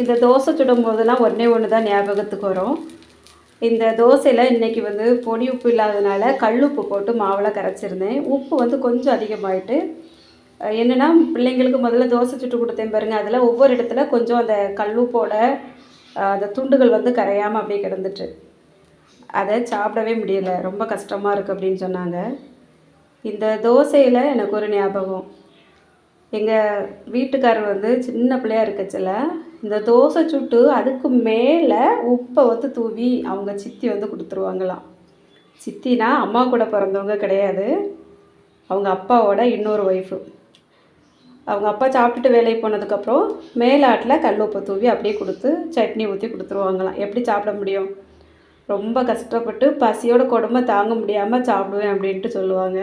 இந்த தோசை சுடும் போதெல்லாம் ஒன்றே ஒன்று தான் ஞாபகத்துக்கு வரும். இந்த தோசையில் இன்றைக்கி வந்து பொடி உப்பு இல்லாதனால கல் உப்பு போட்டு மாவில் கரைச்சிருந்தேன். உப்பு வந்து கொஞ்சம் அதிகமாயிட்டு என்னென்னா பிள்ளைங்களுக்கு முதல்ல தோசை சுட்டு கொடுத்தேன் பாருங்கள் அதில் ஒவ்வொரு இடத்துல கொஞ்சம் அந்த கல்லுப்போட அந்த துண்டுகள் வந்து கரையாமல் அப்படியே கிடந்துட்டு. அதை சாப்பிடவே முடியல. ரொம்ப கஷ்டமாக இருக்குது அப்படின்னு சொன்னாங்க. இந்த தோசையில் எனக்கு ஒரு ஞாபகம். எங்கள் வீட்டுக்காரர் வந்து சின்ன பிள்ளையா இருக்கச்சில இந்த தோசை சுட்டு அதுக்கு மேலே உப்பை வந்து தூவி அவங்க சித்தி வந்து கொடுத்துருவாங்களாம். சித்தினா அம்மா கூட பிறந்தவங்க கிடையாது. அவங்க அப்பாவோட இன்னொரு ஒய்ஃபு அவங்க அப்பா சாப்பிட்டுட்டு வேலைக்கு போனதுக்கப்புறம் மேலாட்டில் கல் உப்பை தூவி அப்படியே கொடுத்து சட்னி ஊற்றி கொடுத்துருவாங்களாம். எப்படி சாப்பிட முடியும்? ரொம்ப கஷ்டப்பட்டு பசியோட கொடுமை தாங்க முடியாமல் சாப்பிடுவேன் அப்படின்ட்டு சொல்லுவாங்க.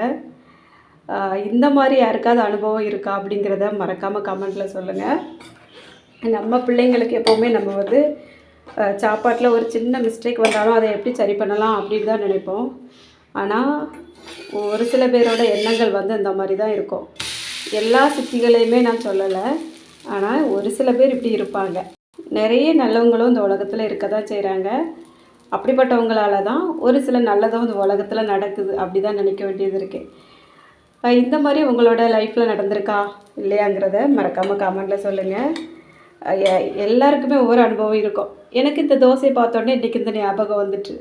இந்த மாதிரி யாருக்காவது அனுபவம் இருக்கா அப்படிங்கிறத மறக்காமல் கமெண்ட்டில் சொல்லுங்கள் நம்ம பிள்ளைங்களுக்கு எப்போவுமே நம்ம வந்து சாப்பாட்டில் ஒரு சின்ன மிஸ்டேக் வந்தாலும் அதை எப்படி சரி பண்ணலாம் அப்படின்னு தான் நினைப்போம். ஆனால் ஒரு சில பேரோட எண்ணங்கள் வந்து இந்த மாதிரி தான் இருக்கும். எல்லா சித்திகளையுமே நான் சொல்லலை. ஆனால் ஒரு சில பேர் இப்படி இருப்பாங்க. நிறைய நல்லவங்களும் இந்த உலகத்தில் இருக்க தான் செய்கிறாங்க அப்படிப்பட்டவங்களால தான் ஒரு சில நல்லதும் இந்த உலகத்தில் நடக்குது அப்படி தான் நினைக்க வேண்டியது இருக்குது இந்த மாதிரி உங்களோட லைஃப்பில் நடந்திருக்கா இல்லையாங்கிறத மறக்காமல் கமெண்டில் சொல்லுங்கள் எல்லாருக்குமே ஒவ்வொரு அனுபவம் இருக்கும். எனக்கு இந்த தோசையை பார்த்தோன்னே இன்றைக்கி இந்த ஞாபகம் வந்துட்டு.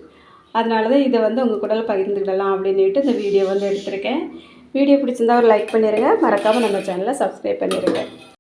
அதனால தான் இதை வந்து உங்கள் கூட பகிர்ந்துக்கிடலாம் அப்படின்னுட்டு இந்த வீடியோ வந்து எடுத்திருக்கேன். வீடியோ பிடிச்சிருந்தா ஒரு லைக் பண்ணிடுங்க மறக்காமல் நம்ம சேனலை சப்ஸ்கிரைப் பண்ணிடுங்க